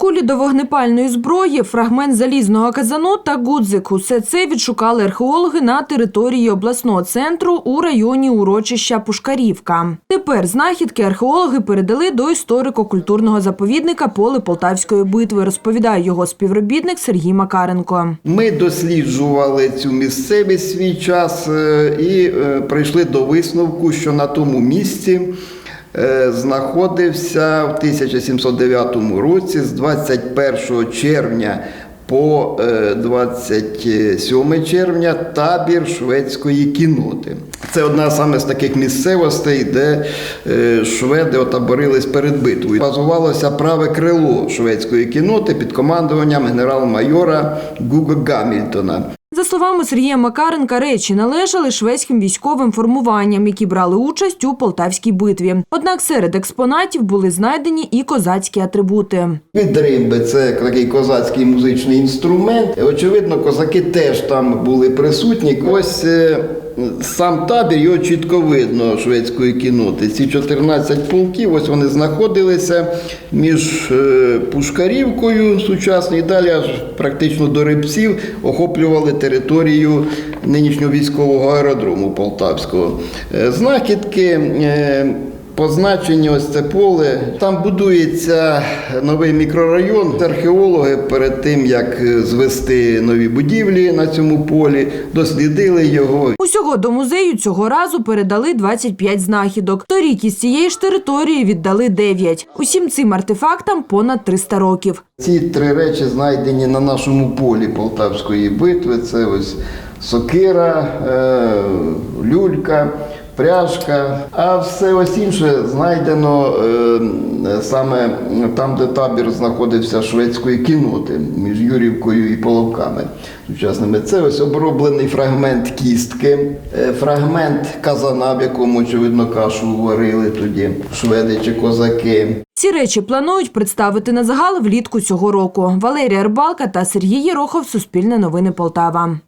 Кулі до вогнепальної зброї, фрагмент залізного казану та гудзик – усе це відшукали археологи на території обласного центру у районі урочища Пушкарівка. Тепер знахідки археологи передали до історико-культурного заповідника поле Полтавської битви, розповідає його співробітник Сергій Макаренко. Ми досліджували цю місцевість свій час е, і е, прийшли до висновку, що на тому місці знаходився в 1709 році з 21 червня по е, 27 червня табір шведської кіноти. Це одна саме з таких місцевостей, де е, шведи отаборились перед битвою. Базувалося праве крило шведської кіноти під командуванням генерал-майора Гуго Гамільтона. За словами Сергія Макаренка, речі належали шведським військовим формуванням, які брали участь у Полтавській битві. Однак серед експонатів були знайдені і козацькі атрибути. Відримби це такий козацький музичний інструмент. Очевидно, козаки теж там були присутні. Ось е, сам табір, його чітко видно шведської кіноти. Ці 14 полків, ось вони знаходилися між е, Пушкарівкою сучасною, і далі аж практично до Рибців охоплювали територію нинішнього військового аеродрому Полтавського. Е, Знахідки. Позначені ось це поле. Там будується новий мікрорайон. Археологи перед тим, як е, звести нові будівлі на цьому полі, дослідили його. Усього до музею цього разу передали 25 знахідок. Торік із цієї ж території віддали 9. Усім цим артефактам понад 300 років. Ці три речі знайдені на нашому полі Полтавської битви. Це ось сокира, е, люлька. Пряжка, а все ось інше знайдено е, саме там, де табір знаходився шведської кіноти між Юрівкою і Половками сучасними. Це ось оброблений фрагмент кістки, е, фрагмент казана, в якому, очевидно, кашу варили тоді шведи чи козаки. Ці речі планують представити на загал влітку цього року. Валерія Рибалка та Сергій Єрохов. Суспільне новини Полтава.